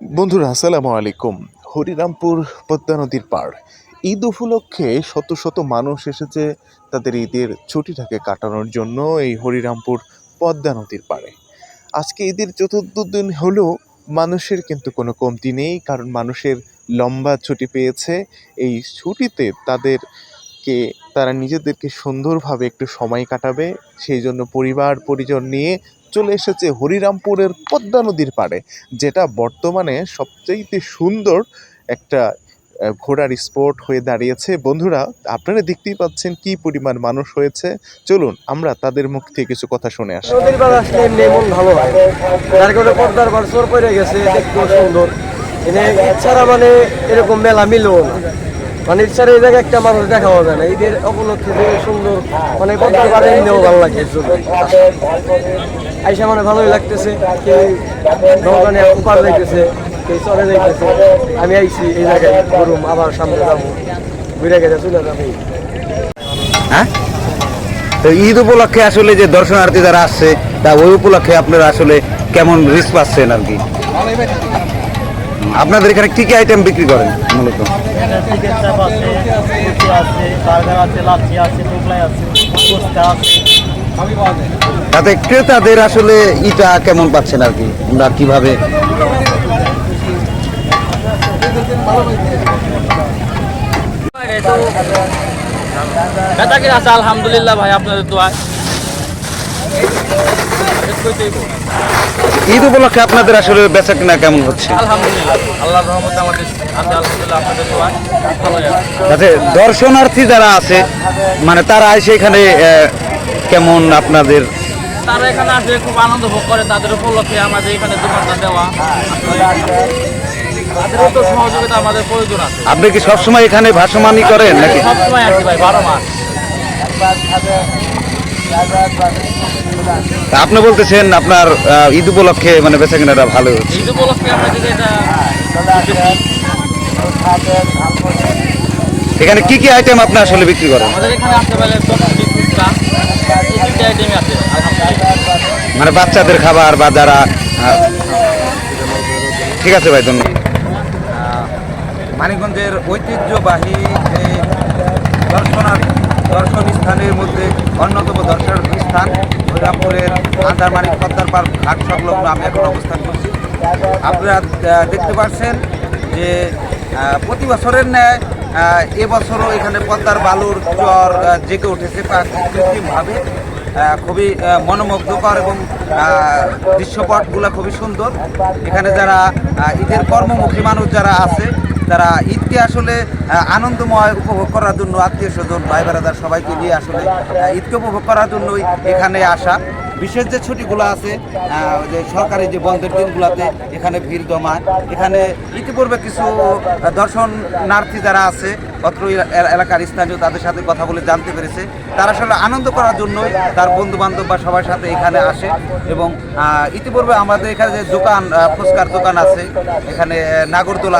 বন্ধুরা, আসসালামু আলাইকুম। হরিরামপুর পদ্মা নদীর পাড়। ঈদ উপলক্ষে শত শত মানুষ এসেছে তাদের ঈদের ছুটিটাকে কাটানোর জন্য এই হরিরামপুর পদ্মা নদীর পাড়ে। আজকে ঈদের চতুর্থ দিন হলেও মানুষের কিন্তু কোনো কমতি নেই, কারণ মানুষের লম্বা ছুটি পেয়েছে। এই ছুটিতে তাদেরকে, তারা নিজেদেরকে সুন্দরভাবে একটু সময় কাটাবে। সেই জন্য পরিবার, পরিজন নিয়ে চলে এসেছে হরিরামপুরের পদ্মা নদীর পাড়ে, যেটা বর্তমানে সবচাইতে সুন্দর একটা ঘোরার স্পট হয়ে দাঁড়িয়েছে। বন্ধুরা, আপনারা দেখতেই পাচ্ছেন কি পরিমাণ মানুষ হয়েছে। চলুন, আমরা তাদের মুখ থেকে কিছু কথা শুনে আসি। নদীর পাড় আসলে এমনি মন ভালো হয়। যার কারণে পর্দার বার চোর পড়ে গেছে, দেখতেও সুন্দর। এনে ইচ্ছারা মানে এরকম মেলা মিলও না। মানে ইচ্ছারা এই জায়গায় একটা মানুষ দেখা হবে না। ঈদের উপলক্ষে যে সুন্দর। মানে পর্দার বার এমনিও ভালো লাগে। আইসা মানে ভালোই লাগতেছে কেউ নৌকানে উপার যাইতেছে কেউ চলে যাইতেছে। আমি আইছি এই জায়গায় গরুম আবার সামনে যাব। ঘুরে গেছে চলে যাবে। হ্যাঁ? তো ঈদ উপলক্ষে আসলে যে দর্শনার্থী যারা আসছে তা ওই উপলক্ষে আপনারা আসলে কেমন রিস্ক পাচ্ছেন আর কি? আপনাদের এখানে কি কি আইটেম বিক্রি করেন মূলত? আছে আছে আছে আছে আছে আছে তাতে ক্রেতাদের আসলে ইটা কেমন পাচ্ছেন আর কি? আমরা কীভাবে আছে আলহামদুলিল্লাহ ভাই আপনাদের দোয়ায়। ঈদ উপলক্ষে আপনাদের আসলে বেচা কিনা কেমন হচ্ছে? আলহামদুলিল্লাহ তাতে দর্শনার্থী যারা আছে মানে তারা এসে এখানে কেমন আপনাদের? তারা এখানে আসে খুব আনন্দ ভোগ করে তাদের উপলক্ষে আমাদের এখানে দোকানটা দেওয়া। তাদেরও তো সহযোগিতা আমাদের প্রয়োজন আছে। আপনি কি সবসময় এখানে ভাসমানি করেন নাকি? সবসময় আসি ভাই বারো মাস। আপনি বলতেছেন আপনার ঈদ উপলক্ষে মানে বেচা কিনাটা ভালো হচ্ছে। ঈদ উপলক্ষে আমরা এটা এখানে কি কি আইটেম আপনি আসলে বিক্রি করেন? আমাদের এখানে আসতে পারে মানে বাচ্চাদের খাবার বা যারা ঠিক আছে ভাই ধন্যবাদ। মানিকগঞ্জের ঐতিহ্যবাহী এই দর্শনার দর্শন স্থানের মধ্যে অন্যতম দর্শন স্থান হরিরামপুরের আন্দারমানিক পদ্মার পার্ক ঘাট সংলগ্ন আমি এখন অবস্থান করছি। আপনারা দেখতে পাচ্ছেন যে প্রতি বছরের ন্যায় এবছরও এখানে পদ্মার বালুর চর জেগে উঠেছে কৃত্রিমভাবে। খুবই মনোমুগ্ধকর এবং দৃশ্যপটগুলো খুবই সুন্দর। এখানে যারা ঈদের কর্মমুখী মানুষ যারা আছে, তারা ঈদকে আসলে আনন্দময় উপভোগ করার জন্য আত্মীয় স্বজন ভাই বেড়াদার সবাইকে নিয়ে আসলে ঈদকে উপভোগ করার জন্যই এখানে আসা। বিশেষ যে ছুটিগুলো আছে যে সরকারি যে বন্ধের দিনগুলোতে এখানে ভিড় জমায়। এখানে ইতিপূর্বে কিছু দর্শনার্থী যারা আছে অত্র এলা- এলাকার স্থানীয় তাদের সাথে কথা বলে জানতে পেরেছে। তারা আসলে আনন্দ করার জন্যই তার বন্ধু বান্ধব বা সবার সাথে এখানে আসে এবং ইতিপূর্বে আমাদের এখানে যে দোকান ফুচকার দোকান আছে, এখানে নাগরদোলা